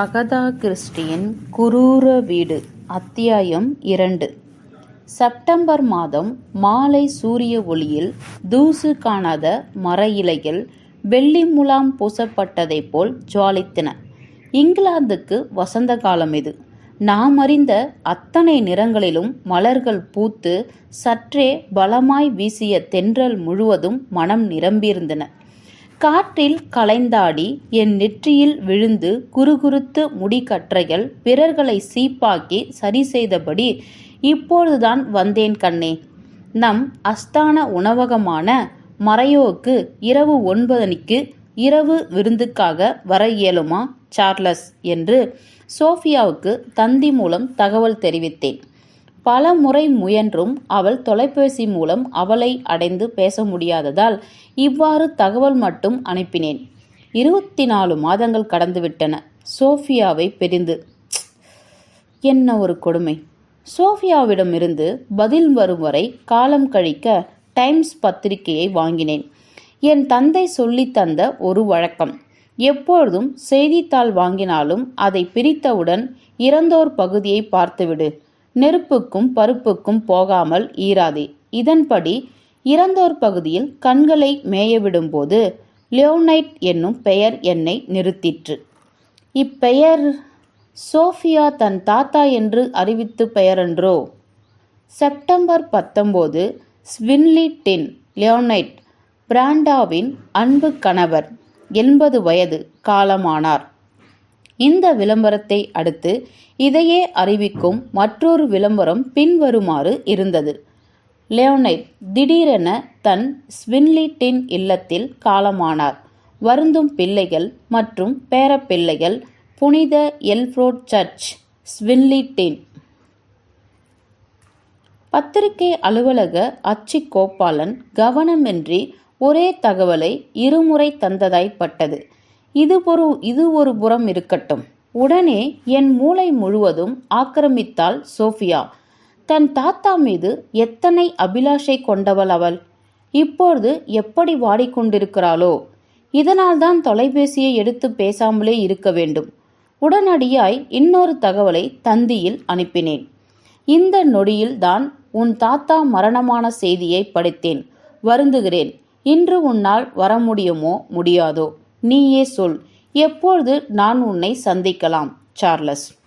Agatha கிறிஸ்டியின் குரூர வீடு அத்தியாயம் இரண்டு. செப்டம்பர் மாதம் மாலை சூரிய ஒளியில் தூசு காணாத மர இலைகள் வெள்ளி முலாம் பூசப்பட்டதைப் போல் ஜுவாலித்தன இங்கிலாந்துக்கு வசந்த காலம் இது. நாம் அறிந்த அத்தனை நிறங்களிலும் மலர்கள் பூத்து சற்றே பலமாய் வீசிய தென்றல் முழுவதும் மனம் நிரம்பியிருந்தன. காற்றில் கலைந்தாடி என் நெற்றியில் விழுந்து குறுகுறுத்து முடிக்கற்றைகள் பிறர்களை சீப்பாக்கி சரி செய்தபடி இப்பொழுதுதான் வந்தேன் கண்ணே. நம் அஸ்தான உணவகமான மறையோக்கு இரவு ஒன்பதனிக்கு இரவு விருந்துக்காக வர இயலுமா சார்லஸ்? என்று சோஃபியாவுக்கு தந்தி மூலம் தகவல் தெரிவித்தேன். பல முறை முயன்றும் அவள் தொலைபேசி மூலம் அவளை அடைந்து பேச முடியாததால் இவ்வாறு தகவல் மட்டும் அனுப்பினேன். இருபத்தி நாலு மாதங்கள் கடந்துவிட்டன. சோஃபியாவை பிரிந்து. என்ன ஒரு கொடுமை. சோஃபியாவிடமிருந்து பதில் வரும் வரை காலம் கழிக்க டைம்ஸ் பத்திரிகையை வாங்கினேன். என் தந்தை சொல்லி தந்த ஒரு வழக்கம். எப்பொழுதும் செய்தித்தாள் வாங்கினாலும் அதை பிரித்தவுடன் இறந்தோர் பகுதியை பார்த்துவிடு. நெருப்புக்கும் பருப்புக்கும் போகாமல் ஈராதே. இதன்படி இறந்தோர் பகுதியில் கண்களை மேயவிடும்போது லியோனைட் என்னும் பெயர் என்னை நிறுத்திற்று. இப்பெயர் சோஃபியா தன் தாத்தா என்று அறிவித்து பெயரன்றோ? செப்டம்பர் பத்தொம்போது ஸ்வின்லி டின் லியோனைட் பிராண்டாவின் அன்பு கணவர் எண்பது வயது காலமானார். இந்த விளம்பரத்தை அடுத்து இதையே அறிவிக்கும் மற்றொரு விளம்பரம் பின்வருமாறு இருந்தது. லியோனைட் திடீரென தன் ஸ்வின்லிட்டின் இல்லத்தில் காலமானார். வருந்தும் பிள்ளைகள் மற்றும் பேரப்பிள்ளைகள் புனித எல்ஃப்ரோட் சர்ச் ஸ்வின்லிட்டின் பத்திரிகை அலுவலக அச்சு கோபாலன் கவனமின்றி ஒரே தகவலை இருமுறை தந்ததாய் பட்டது இது ஒரு இது ஒரு புறம் இருக்கட்டும். உடனே என் மூளை முழுவதும் ஆக்கிரமித்தாள் சோஃபியா. தன் தாத்தா மீது எத்தனை அபிலாஷை கொண்டவள் அவள்? இப்பொழுது எப்படி வாடிக்கொண்டிருக்கிறாளோ? இதனால்தான் தொலைபேசியை எடுத்து பேசாமலே இருக்க வேண்டும். உடனடியாய் இன்னொரு தகவலை தந்தியில் அனுப்பினேன். இந்த நொடியில் தான் உன் தாத்தா மரணமான செய்தியை படித்தேன். வருந்துகிறேன். இன்று உன்னால் வர முடியுமோ முடியாதோ? நீயே சொல். எப்பொழுது நான் உன்னை சந்திக்கலாம்? சார்லஸ்.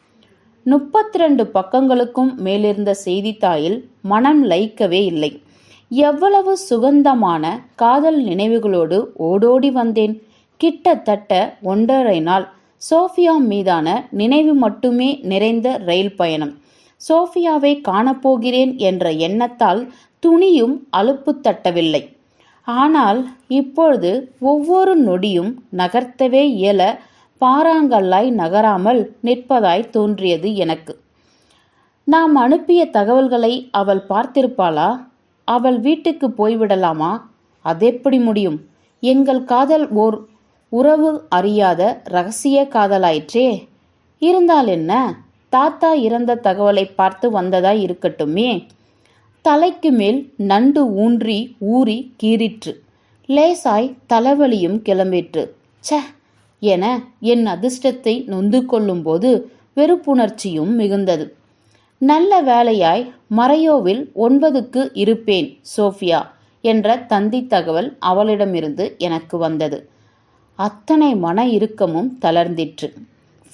முப்பத்தி ரெண்டு பக்கங்களுக்கும் மேலிருந்த செய்தித்தாளில் மனம் லயிக்கவே இல்லை. எவ்வளவு சுகந்தமான காதல் நினைவுகளோடு ஓடோடி வந்தேன். கிட்டத்தட்ட ஒன்றரை நாள் சோஃபியா மீதான நினைவு மட்டுமே நிறைந்த ரயில் பயணம். சோஃபியாவை காணப்போகிறேன் என்ற எண்ணத்தால் துணியும் அலுப்பு தட்டவில்லை. ஆனால் இப்பொழுது ஒவ்வொரு நொடியும் நகர்த்தவே இயல பாறாங்கல்லாய் நகராமல் நிற்பதாய் தோன்றியது எனக்கு. நாம் அனுப்பிய தகவல்களை அவள் பார்த்திருப்பாளா? அவள் வீட்டுக்கு போய்விடலாமா? அதெப்படி முடியும்? எங்கள் காதல் ஓர் உறவு அறியாத ரகசிய காதலாயிற்றே. இருந்தால் என்ன? தாத்தா இறந்த தகவலை பார்த்து வந்ததாய் இருக்கட்டுமே. தலைக்கு மேல் நண்டு ஊன்றி ஊறி கீறிற்று. லேசாய் தலைவலியும் கிளம்பிற்று. ச்ச! என என் அதிர்ஷ்டத்தை நொந்து கொள்ளும்போது வெறுப்புணர்ச்சியும் மிகுந்தது. நல்ல வேலையாய் மறையோவில் ஒன்பதுக்கு இருப்பேன் சோஃபியா என்ற தந்தி தகவல் அவளிடமிருந்து எனக்கு வந்தது. அத்தனை மன இறுக்கமும் தளர்ந்திற்று.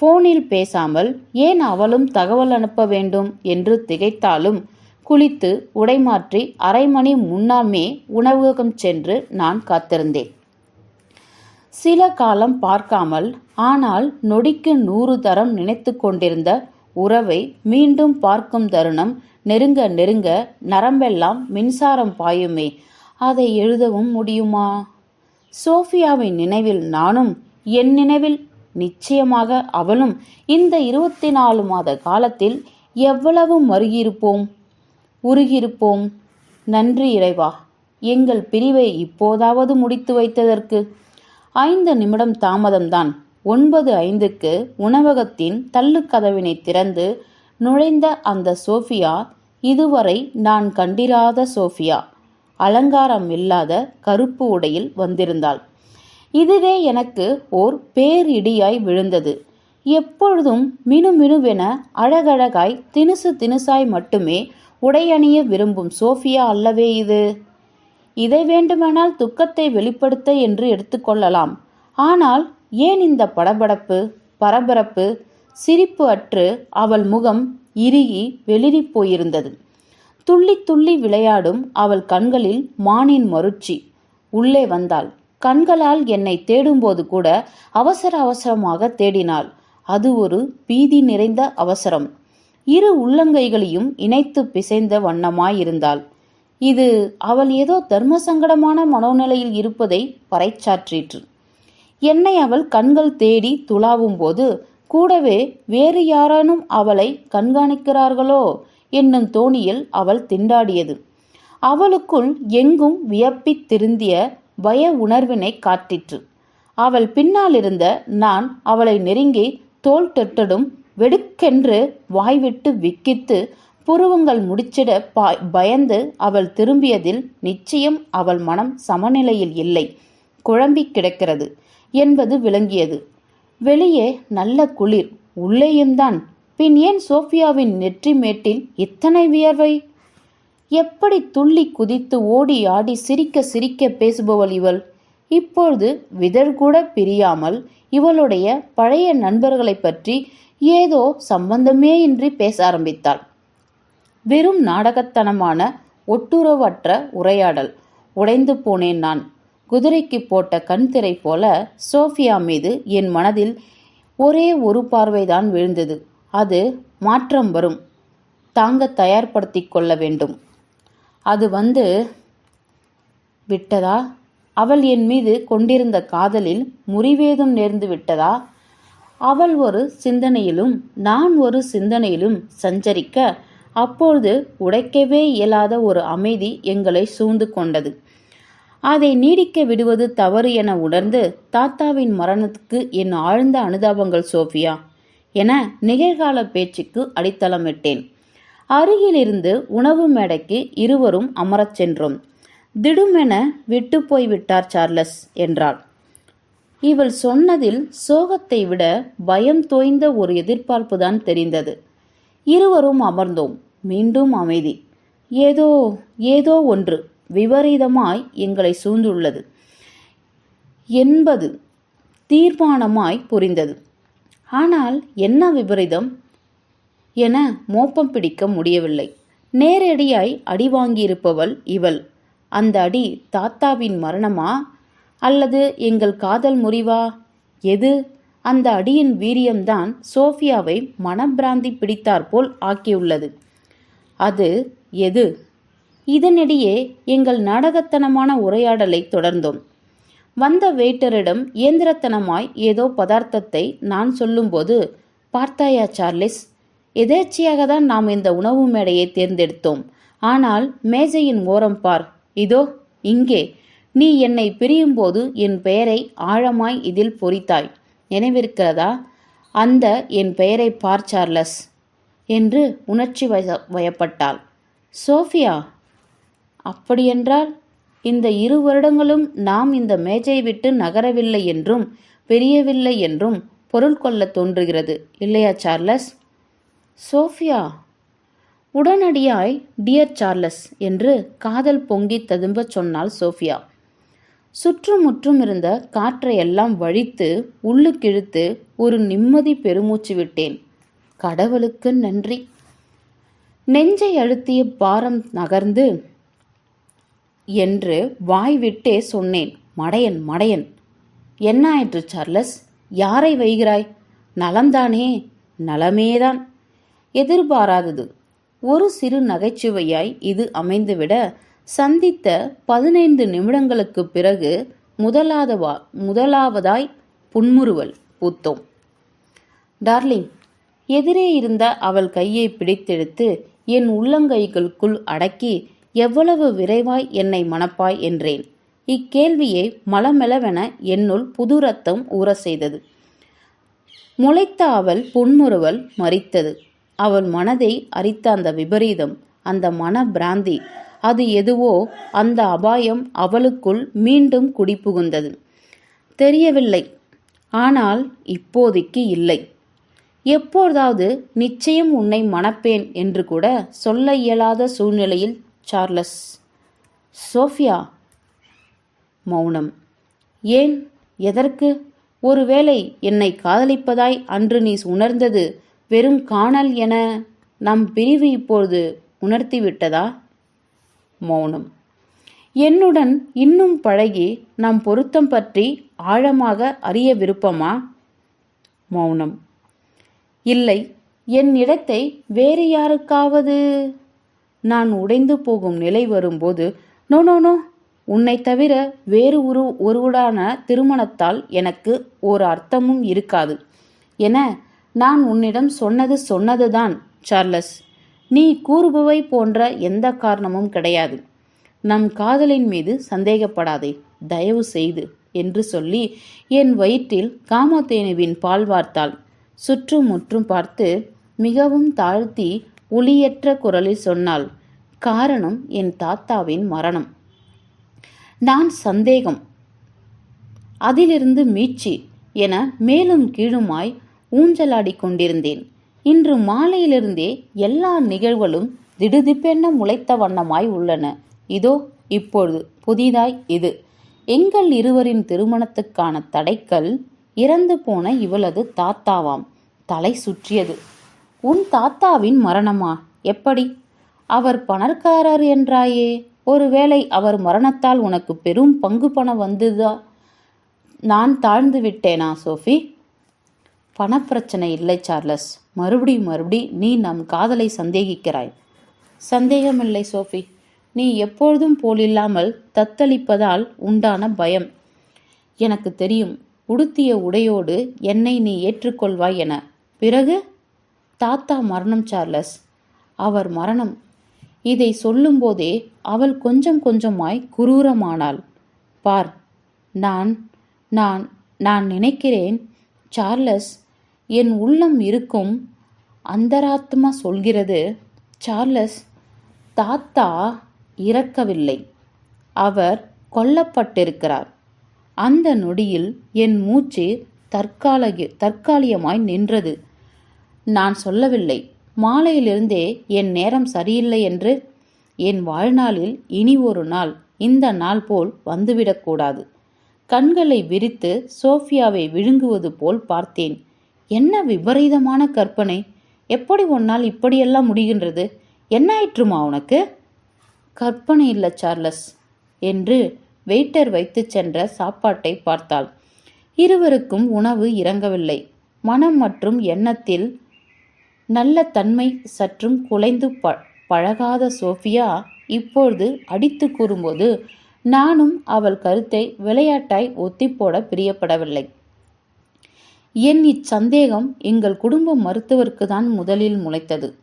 போனில் பேசாமல் ஏன் அவளும் தகவல் அனுப்ப வேண்டும் என்று திகைத்தாலும் குளித்து உடைமாற்றி அரை மணி முன்னாமே உணவகம் சென்று நான் காத்திருந்தேன். சில காலம் பார்க்காமல் ஆனால் நொடிக்கு நூறு தரம் நினைத்து கொண்டிருந்த உறவை மீண்டும் பார்க்கும் தருணம் நெருங்க நெருங்க நரம்பெல்லாம் மின்சாரம் பாயுமே அதை எழுதவும் முடியுமா? சோஃபியாவின் நினைவில் நானும் என் நினைவில் நிச்சயமாக அவளும் இந்த இருபத்தி நாலு மாத காலத்தில் எவ்வளவு மருகியிருப்போம்? உருகியிருப்போம். நன்றி இறைவா. எங்கள் பிரிவை இப்போதாவது முடித்து வைத்ததற்கு ஐந்து நிமிடம் தாமதம்தான். ஒன்பது ஐந்துக்கு உணவகத்தின் தள்ளுக்கதவினை திறந்து நுழைந்த அந்த சோஃபியா இதுவரை நான் கண்டிராத சோஃபியா. அலங்காரம் இல்லாத கருப்பு உடையில் வந்திருந்தாள். இதுவே எனக்கு ஓர் பேரிடியாய் விழுந்தது. எப்பொழுதும் மினுமினுவென அழகழகாய் தினுசு தினுசாய் மட்டுமே உடையணிய விரும்பும் சோஃபியா அல்லவே இது? இதை வேண்டுமானால் துக்கத்தை வெளிப்படுத்த என்று எடுத்துக்கொள்ளலாம் ஆனால் ஏன் இந்த படபடப்பு பரபரப்பு சிரிப்பு அற்று அவள் முகம் இறுகி வெளிரி போயிருந்தது. துள்ளி துள்ளி விளையாடும் அவள் கண்களில் மானின் மருட்சி. உள்ளே வந்தாள். கண்களால் என்னை தேடும்போது கூட அவசர அவசரமாக தேடினாள். அது ஒரு பீதி நிறைந்த அவசரம். இரு உள்ளங்கைகளையும் இணைத்து பிசைந்த வண்ணமாயிருந்தாள். இது அவள் ஏதோ தர்ம சங்கடமான மனோநிலையில் இருப்பதை பறைச்சாற்றிற்று. என்னை அவள் கண்கள் தேடி துளாவும் போது கூடவே வேறு யாரானும் அவளை கண்காணிக்கிறார்களோ? என்னும் தோணியில் அவள் திண்டாடியது. அவளுக்குள் எங்கும் வியப்பித் திருந்திய பய உணர்வினை காட்டிற்று. அவள் பின்னாலிருந்த நான் அவளை நெருங்கி தோல் தொட்டடும் வெடுக்கென்று வாய்விட்டு விக்கித்து புருவங்கள் முடிச்சிட பயந்து அவள் திரும்பியதில் நிச்சயம் அவள் மனம் சமநிலையில் இல்லை. குழம்பி கிடக்கிறது என்பது விளங்கியது. வெளியே நல்ல குளிர் உள்ளேயும்தான் பின் ஏன் சோஃபியாவின் நெற்றி மேட்டில் இத்தனை வியர்வை? எப்படி துள்ளி குதித்து ஓடி ஆடி சிரிக்க சிரிக்க பேசுபவள் இவள்? இப்பொழுது விதழ்கூட பிரியாமல் இவளுடைய பழைய நண்பர்களைப் பற்றி ஏதோ சம்பந்தமே இன்றி பேச ஆரம்பித்தாள். வெறும் நாடகத்தனமான ஒட்டுறவற்ற உரையாடல். உடைந்து போனேன் நான். குதிரைக்கு போட்ட கண்திரை போல சோஃபியா மீது என் மனதில் ஒரே ஒரு பார்வைதான் விழுந்தது. அது மாற்றம் வரும். தாங்க தயார்படுத்தி கொள்ள வேண்டும். அது வந்து விட்டதா? அவள் என் மீது கொண்டிருந்த காதலில் முறிவேதும் நேர்ந்து விட்டதா? அவள் ஒரு சிந்தனையிலும் நான் ஒரு சிந்தனையிலும் சஞ்சரிக்க அப்பொழுது உடைக்கவே இயலாத ஒரு அமைதி எங்களை சூழ்ந்து கொண்டது. அதை நீடிக்க விடுவது தவறு என உணர்ந்து தாத்தாவின் மரணத்துக்கு என் ஆழ்ந்த அனுதாபங்கள் சோஃபியா என நிகழ்கால பேச்சுக்கு அடித்தளமிட்டேன். அருகிலிருந்து உணவு மேடைக்கு இருவரும் அமரச் சென்றோம். திடுமென விட்டு போய்விட்டார் சார்லஸ் என்றாள். இவள் சொன்னதில் சோகத்தை விட பயம் தோய்ந்த ஒரு எதிர்பார்ப்புதான் தெரிந்தது. இருவரும் அமர்ந்தோம். மீண்டும் அமைதி. ஏதோ ஏதோ ஒன்று விபரீதமாய் எங்களை சூழ்ந்துள்ளது. என்பது தீர்மானமாய் புரிந்தது. ஆனால் என்ன விபரீதம்? என மோப்பம் பிடிக்க முடியவில்லை. நேரடியாய் அடி வாங்கியிருப்பவள் இவள். அந்த அடி தாத்தாவின் மரணமா? அல்லது எங்கள் காதல் முறிவா? எது? அந்த அடியின் வீரியம்தான் சோஃபியாவை மனப்பிராந்தி பிடித்தாற்போல் ஆக்கியுள்ளது. அது எது? இதனிடையே எங்கள் நாடகத்தனமான உரையாடலை தொடர்ந்தோம். வந்த வெயிட்டரிடம் இயந்திரத்தனமாய் ஏதோ பதார்த்தத்தை நான் சொல்லும்போது பார்த்தாயா சார்லிஸ்? எதேச்சையாக தான் நாம் இந்த உணவு மேடையை தேர்ந்தெடுத்தோம். ஆனால் மேஜையின் ஓரம் பார். இதோ இங்கே. நீ என்னை பிரியும்போது என் பெயரை ஆழமாய் இதில் பொறித்தாய். நினைவிருக்கிறதா? அந்த என் பெயரை பார் சார்லஸ் என்று உணர்ச்சி வய வயப்பட்டாள். சோஃபியா அப்படியென்றால் இந்த இரு வருடங்களும் நாம் இந்த மேஜை விட்டு நகரவில்லை என்றும் பெரியவில்லை என்றும் பொருள் கொள்ள தோன்றுகிறது இல்லையா சார்லஸ்? சோஃபியா உடனடியாய் டியர் சார்லஸ் என்று காதல் பொங்கி ததும்பச் சொன்னாள் சோஃபியா. சுற்றுமுற்றும் இருந்த காற்றையெல்லாம் வழித்து உள்ளுக்கிழுத்து ஒரு நிம்மதி பெருமூச்சு விட்டேன். கடவுளுக்கு நன்றி. நெஞ்சை அழுத்திய பாரம் நகர்ந்து என்று வாய் விட்டே சொன்னேன். மடையன் மடையன். என்ன ஆயிற்று சார்லஸ்? யாரை வைகிறாய்? நலம்தானே? நலமேதான். எதிர்பாராதது. ஒரு சிறு நகைச்சுவையாய் இது அமைந்துவிட சந்தித்த பதினைந்து நிமிடங்களுக்கு பிறகு முதலாதவா முதலாவதாய் புன்முறுவல் பூத்தோம். டார்லிங் எதிரே இருந்த அவள் கையை பிடித்தெடுத்து என் உள்ளங்கைகளுக்குள் அடக்கி எவ்வளவு விரைவாய் என்னை மணப்பாய்? என்றேன். இக்கேள்வியை மலமெளவென என்னுள் புது ரத்தம் ஊற செய்தது. முளைத்த அவள் புன்முறுவல் மறித்தது. அவள் மனதை அரித்த அந்த விபரீதம் அந்த மன பிராந்தி அது எதுவோ அந்த அபாயம் அவளுக்குள் மீண்டும் குடிபுகுந்தது. தெரியவில்லை. ஆனால் இப்போதைக்கு இல்லை. எப்போதாவது நிச்சயம் உன்னை மணப்பேன் என்று கூட சொல்ல இயலாத சூழ்நிலையில் சார்லஸ். சோஃபியா! மௌனம். ஏன்? எதற்கு? ஒருவேளை என்னை காதலிப்பதாய் அன்று நீ உணர்ந்தது வெறும் காணல் என நம் பிரிவு இப்பொழுது உணர்த்திவிட்டதா? மௌனம். என்னுடன் இன்னும் பழகி நம் பொருத்தம் பற்றி ஆழமாக அறிய விருப்பமா? மௌனம். இல்லை என் இடத்தை வேறு யாருக்காவது? நான் உடைந்து போகும் நிலை வரும்போது நோ நோ நோ உன்னை தவிர வேறு ஒரு ஒருவடான திருமணத்தால் எனக்கு ஒரு அர்த்தமும் இருக்காது. என நான் உன்னிடம் சொன்னது சொன்னதுதான் சார்லஸ். நீ கூறுபவை போன்ற எந்த காரணமும் கிடையாது. நம் காதலின் மீது சந்தேகப்படாதே தயவு செய்து என்று சொல்லி என் வயிற்றில் காமதேனுவின் பால் வார்த்தாள். சுற்றும் முற்றும் பார்த்து மிகவும் தாழ்த்தி ஒளியற்ற குரலில் சொன்னாள் காரணம் என் தாத்தாவின் மரணம். நான் சந்தேகம். அதிலிருந்து மீட்சி என மேலும் கீழுமாய் ஊஞ்சலாடிக் கொண்டிருந்தேன். இன்று மாலையிலிருந்தே எல்லா நிகழ்வுகளும் திடுதிப்பென முளைத்த வண்ணமாய் உள்ளன. இதோ இப்பொழுது புதிதாய் இது. எங்கள் இருவரின் திருமணத்துக்கான தடைக்கல் இறந்து போன இவளது தாத்தாவாம். தலை சுற்றியது. உன் தாத்தாவின் மரணமா? எப்படி? அவர் பணக்காரர் என்றாயே. ஒருவேளை அவர் மரணத்தால் உனக்கு பெரும் பங்கு பணம் வந்ததா? நான் தாழ்ந்து விட்டேனா சோஃபி? பணப்பிரச்சனை இல்லை சார்லஸ். மறுபடி மறுபடி நீ நம் காதலை சந்தேகிக்கிறாய். சந்தேகமில்லை சோஃபி. நீ எப்பொழுதும் போலில்லாமல் தத்தளிப்பதால் உண்டான பயம். எனக்கு தெரியும் உடுத்திய உடையோடு என்னை நீ ஏற்றுக்கொள்வாய் என. பிறகு? தாத்தா மரணம் சார்லஸ். அவர் மரணம். இதை சொல்லும்போதே அவள் கொஞ்சம் கொஞ்சமாய் குரூரமானாள். பார். நான் நான் நான் நினைக்கிறேன் சார்லஸ் என் உள்ளம் இருக்கும் அந்தராத்மா சொல்கிறது சார்லஸ் தாத்தா இறக்கவில்லை. அவர் கொல்லப்பட்டிருக்கிறார். அந்த நொடியில் என் மூச்சு தற்காலிக தற்காலிகமாய் நின்றது. நான் சொல்லவில்லை. மாலையிலிருந்தே என் நேரம் சரியில்லை என்று என் வாழ்நாளில் இனி ஒரு நாள் இந்த நாள் போல் வந்துவிடக்கூடாது. கண்களை விரித்து சோஃபியாவை விழுங்குவது போல் பார்த்தேன். என்ன விபரீதமான கற்பனை? எப்படி உன்னால் இப்படியெல்லாம் முடிகின்றது? என்ன ஆயிற்றுமா உனக்கு? கற்பனை இல்லை சார்லஸ் என்று வெயிட்டர் வைத்து சென்ற சாப்பாட்டை பார்த்தாள். இருவருக்கும் உணவு இறங்கவில்லை. மனம் மற்றும் எண்ணத்தில் நல்ல தன்மை சற்றும் குலைந்து ப பழகாத சோஃபியா இப்பொழுது அடித்து கூறும்போது நானும் அவள் கருத்தை விளையாட்டாய் ஒத்திப்போட பிரியப்படவில்லை. என் இச்சந்தேகம் எங்கள் குடும்ப மருத்துவருக்கு தான் முதலில் முளைத்தது.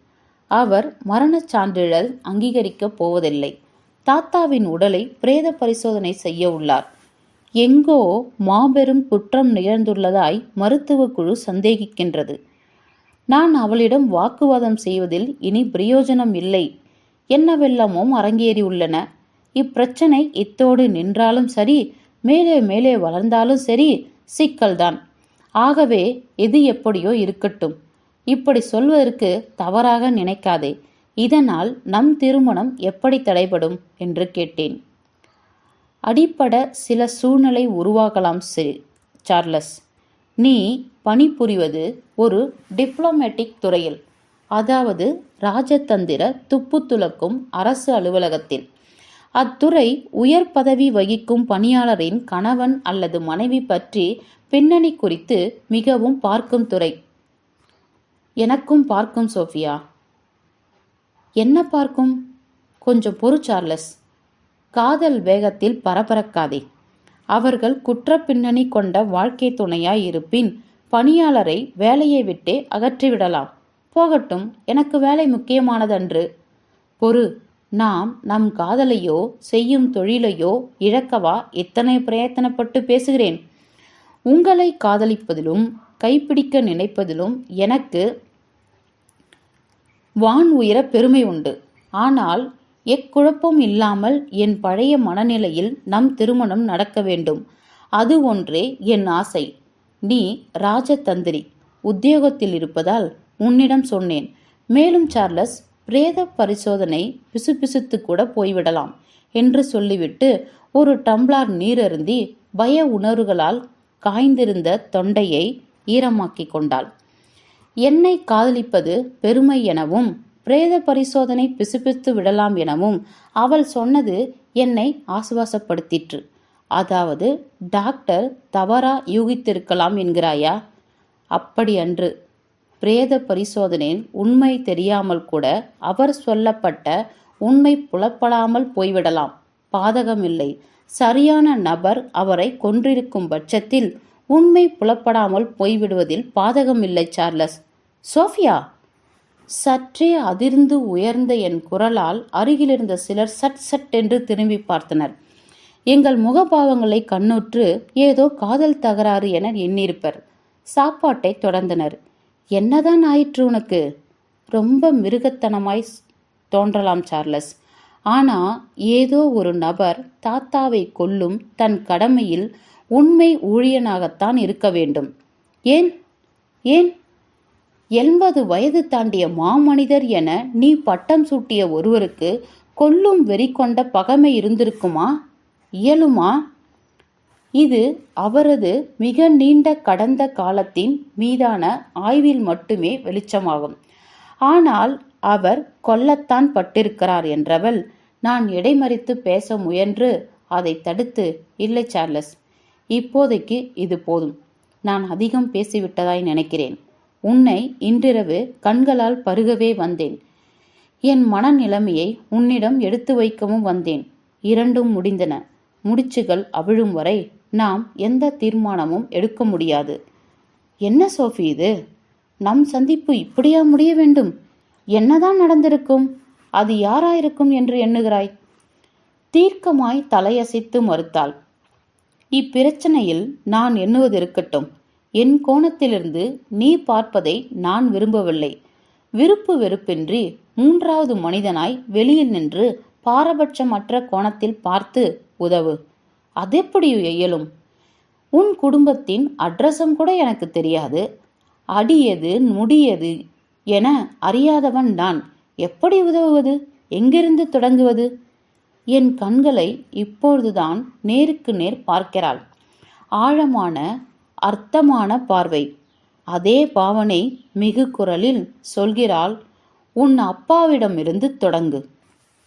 அவர் மரணச் சான்றிதழ் அங்கீகரிக்கப் போவதில்லை. தாத்தாவின் உடலை பிரேத பரிசோதனை செய்ய உள்ளார். எங்கோ மாபெரும் குற்றம் நிகழ்ந்துள்ளதாய் மருத்துவ குழு சந்தேகிக்கின்றது. நான் அவளிடம் வாக்குவாதம் செய்வதில் இனி பிரயோஜனம் இல்லை. என்னவெல்லாமும் அரங்கேறியுள்ளன இப்பிரச்சனை இத்தோடு நின்றாலும் சரி மேலே மேலே வளர்ந்தாலும் சரி சிக்கல்தான். ஆகவே எது எப்படியோ இருக்கட்டும். இப்படி சொல்வதற்கு தவறாக நினைக்காதே. இதனால் நம் திருமணம் எப்படி தடைபடும்? என்று கேட்டேன். அடிப்பட சில சூழ்நிலை உருவாகலாம் சரி சார்லஸ். நீ பணிபுரிவது ஒரு டிப்ளமேட்டிக் துறையில் அதாவது ராஜதந்திர துப்பு துளக்கும் அரசு அலுவலகத்தில். அத்துறை உயர் பதவி வகிக்கும் பணியாளரின் கணவன் அல்லது மனைவி பற்றி பின்னணி குறித்து மிகவும் பார்க்கும் துறை. எனக்கும் பார்க்கும் சோஃபியா. என்ன பார்க்கும்? கொஞ்சம் பொறு சார்லஸ். காதல் வேகத்தில் பரபரக்காதே. அவர்கள் குற்ற பின்னணி கொண்ட வாழ்க்கை துணையாய் இருப்பின் பணியாளரை வேலையை விட்டே அகற்றிவிடலாம். போகட்டும் எனக்கு வேலை முக்கியமானதன்று. பொறு நாம் நம் காதலையோ செய்யும் தொழிலையோ இழக்கவா எத்தனை பிரயத்தனப்பட்டு பேசுகிறேன்? உங்களை காதலிப்பதிலும் கைப்பிடிக்க நினைப்பதிலும் எனக்கு வான் உயர பெருமை உண்டு. ஆனால் எக்குழப்பம் இல்லாமல் என் பழைய மனநிலையில் நம் திருமணம் நடக்க வேண்டும். அது ஒன்றே என் ஆசை. நீ ராஜதந்திரி உத்தியோகத்தில் இருப்பதால் உன்னிடம் சொன்னேன். மேலும் சார்லஸ் பிரேத பரிசோதனை பிசுபிசுத்து கூட போய்விடலாம் என்று சொல்லிவிட்டு ஒரு டம்ளார் நீர் அருந்தி பய உணர்வுகளால் காய்ந்திருந்த தொண்டையை ஈரமாக்கி கொண்டாள். என்னை காதலிப்பது பெருமை எனவும் பிரேத பரிசோதனை பிசுபிசுத்து விடலாம் எனவும் அவள் சொன்னது என்னை ஆசுவாசப்படுத்திற்று. அதாவது டாக்டர் தவறா யூகித்திருக்கலாம் என்கிறாயா? அப்படி அன்று பிரேத பரிசோதனையின் உண்மை தெரியாமல் கூட அவர் சொல்லப்பட்ட உண்மை புலப்படாமல் போய்விடலாம். பாதகமில்லை சரியான நபர் அவரை கொன்றிருக்கும் பட்சத்தில் உண்மை புலப்படாமல் போய்விடுவதில் பாதகமில்லை சார்லஸ். சோஃபியா! சற்றே அதிர்ந்து உயர்ந்த என் குரலால் அருகிலிருந்த சிலர் சட் சட் என்று திரும்பி பார்த்தனர். எங்கள் முகபாவங்களை கண்ணுற்று ஏதோ காதல் தகராறு என எண்ணியிருப்பர். சாப்பாட்டை தொடர்ந்தனர். என்னதான் ஆயிற்று உனக்கு? ரொம்ப மிருகத்தனமாய் தோன்றலாம் சார்லஸ். ஆனா ஏதோ ஒரு நபர் தாத்தாவை கொல்லும் தன் கடமையில் உண்மை ஊழியனாகத்தான் இருக்க வேண்டும். ஏன்? ஏன்? எண்பது வயது தாண்டிய மாமனிதர் என நீ பட்டம் சூட்டிய ஒருவருக்கு கொல்லும் வெறி கொண்ட பகமை இருந்திருக்குமா? இயலுமா? இது அவரது மிக நீண்ட கடந்த காலத்தின் மீதான ஆய்வில் மட்டுமே வெளிச்சமாகும். ஆனால் அவர் கொல்லத்தான் பட்டிருக்கிறார் என்றவள் நான் இடைமறித்து பேச முயன்று அதை தடுத்து. இல்லை சார்லஸ் இப்போதைக்கு இது போதும். நான் அதிகம் பேசிவிட்டதாய் நினைக்கிறேன். உன்னை இன்றிரவு கண்களால் பருகவே வந்தேன். என் மனநிலைமையை உன்னிடம் எடுத்து வைக்கவும் வந்தேன். இரண்டும் முடிந்தன. முடிச்சுகள் அவிழும் வரை நாம் எந்த தீர்மானமும் எடுக்க முடியாது. என்ன சோஃபி இது? நம் சந்திப்பு இப்படியா முடிய வேண்டும்? என்னதான் நடந்திருக்கும்? அது யாராயிருக்கும் என்று எண்ணுகிறாய்? தீர்க்கமாய் தலையசைத்து மறுத்தாள். இப்பிரச்சனையில் நான் எண்ணுவது இருக்கட்டும் என் கோணத்திலிருந்து நீ பார்ப்பதை நான் விரும்பவில்லை. விருப்பு வெறுப்பின்றி மூன்றாவது மனிதனாய் வெளியில் நின்று பாரபட்சமற்ற கோணத்தில் பார்த்து உதவு. அது எப்படி இயலும்? உன் குடும்பத்தின் அட்ரஸும் கூட எனக்கு தெரியாது. அடியது முடியது என அறியாதவன் நான் எப்படி உதவுவது? எங்கிருந்து தொடங்குவது? என் கண்களை இப்பொழுதுதான் நேருக்கு நேர் பார்க்கிறாள். ஆழமான அர்த்தமான பார்வை. அதே பாவனை மிகு குரலில் சொல்கிறாள் உன் அப்பாவிடமிருந்து தொடங்கு.